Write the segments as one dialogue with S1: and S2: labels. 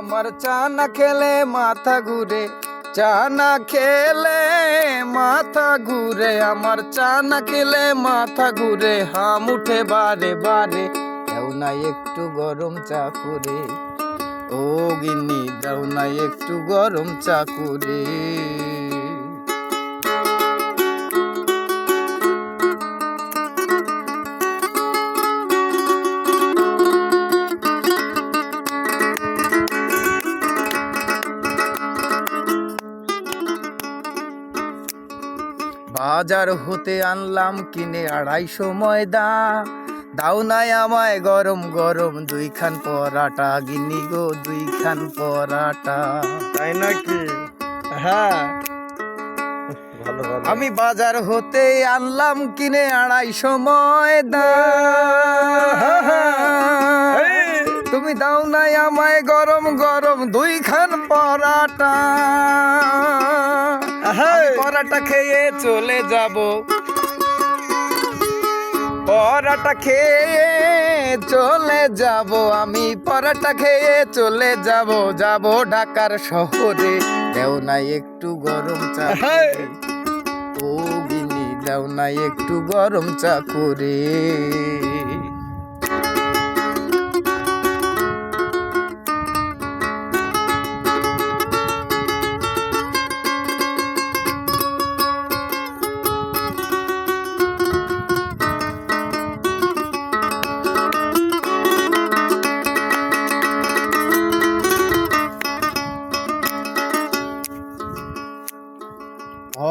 S1: আমার চা না খেলে মাথা ঘুরে, চা না খেলে মাথা ঘুরে, আমার চা না খেলে মাথা ঘুরে, হাম উঠে বারে বারে, দাও না একটু গরম চা করে। ও গিন্নি, দাও না একটু গরম চা করে। বাজার হতে আনলাম কিনে আড়াইশো ময়দা। দাও নাই আমায় গরম গরম দুইখান পরাটা গিনি গো দুইখান পরাটা।
S2: তাই নাকি? হ্যাঁ।
S1: আমি বাজার হতে আনলাম কিনে আড়াইশো ময়দা। তুমি দাও নাই আমায় গরম গরম দুইখান পরাটা। পরাটা খেয়ে চলে যাব। পরাটা খেয়ে চলে যাব। আমি পরাটা খেয়ে চলে যাব। যাব ঢাকার শহরে। দেও নাই একটু গরম চা। ও গিনি দাও নাই একটু গরম চা করে।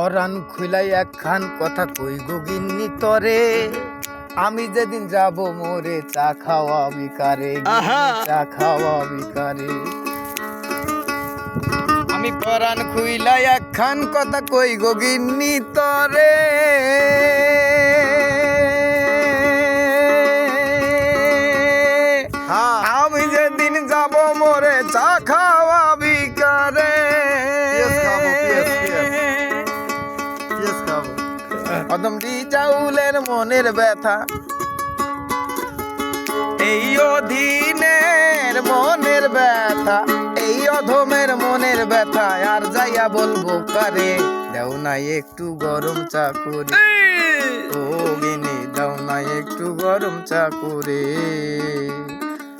S1: পরান খুলাই একখান কথা কই গিন্নি তরে? আমি যেদিন যাব মোরে চা খাওয়া বিকারে! চা খাওয়া বিকারে আমি পরান খুইলাই একখান কথা কই গিন্নি তরে?
S2: হ্যাঁ
S1: আমি যেদিন যাব মোরে চা খাওয়া
S2: খাব
S1: অদমটি চাউলের মনের ব্যথা। এই অধীনের মনের ব্যথা এই অধমের মনের ব্যথা আর যাইয়া বলব কারে? দেও নাই একটু গরম চা করে। ও গিনি দাও না একটু গরম চা করে।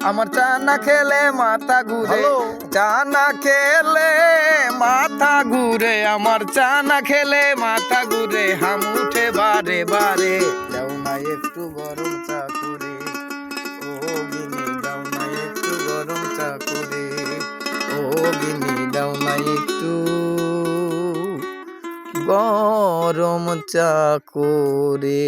S1: আমার চা না খেলে মাথা ঘুরে। চা না খেলে মাথা ঘুরে। আমার চা না খেলে মাথা ঘুরে। হাম উঠে বারে বারে। দাও না একটু গরম চা করে। ও গিনি দাও না একটু গরম চা করে। ও গিনি দাও না একটু গরম চা করে।